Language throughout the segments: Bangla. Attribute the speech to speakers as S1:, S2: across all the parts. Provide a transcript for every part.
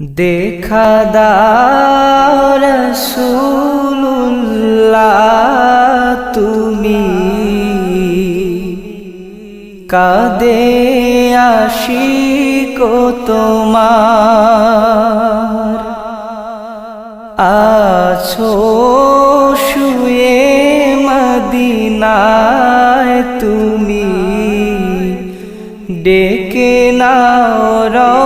S1: দেখা দাও তুমি কাদে আশিক তোমার আছো শুয়ে মদিনায় তুমি ডেকে নাও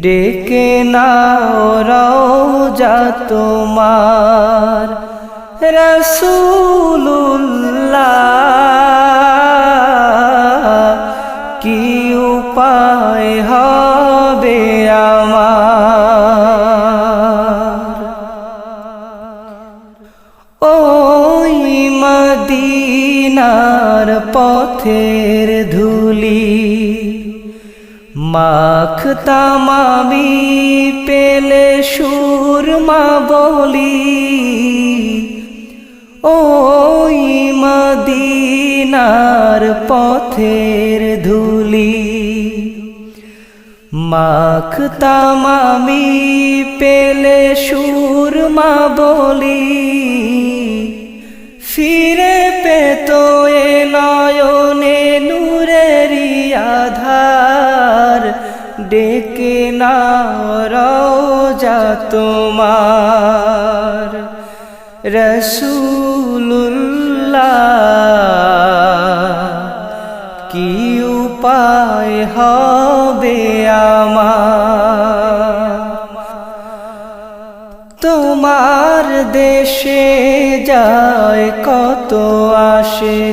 S1: ডেকে নাও রওজা তোমার রসুল্লাহ কি উপায় হবে আমার? ওই মদিনার পথের ধুলি মাখতাম আমি পেলে সুরমা বলি। ওই মদিনার পথের ধুলি। মাখতাম আমি পেলে সুরমা বলি। ফিরে পেত এ নয়নে নূরেরি আধার। ডেকে না রওজা তোমার। রসুল্লাহ কি উপায় হবে আমার? তোমার দেশে যায় কত আসে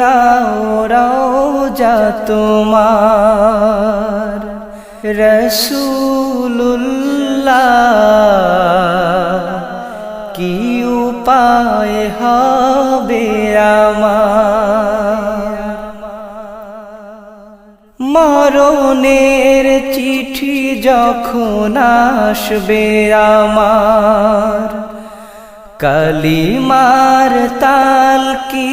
S1: নাও রওজা তোমার। রসুল্লাহ কি উপায় হবে আমার? মরণের চিঠি যখন আসবে আমার, কালিমার তাল কি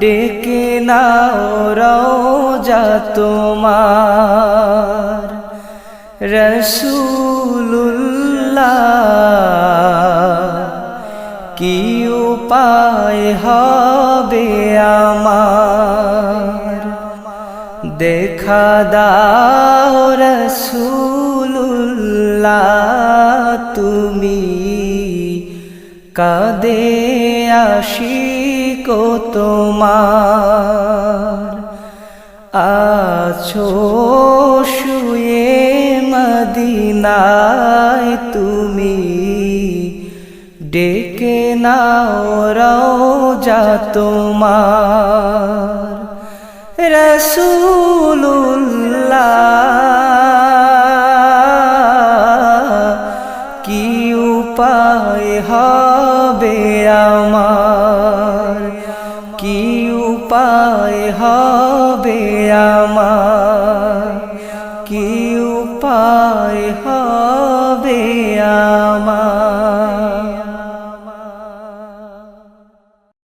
S1: ডেকে নাও রওজা তোমার। রসুল্লাহ কি উপায় হবে আমার? দেখা দাও রসুল্লাহ তুমি কাদে আশিক তোমার। আছো শুয়ে মদিনায় তুমি। ডেকে নাও রওজা তোমার। রসুল্লাহ কি উপায় হবে আমার? উপায় হবে আমার? কি উপায়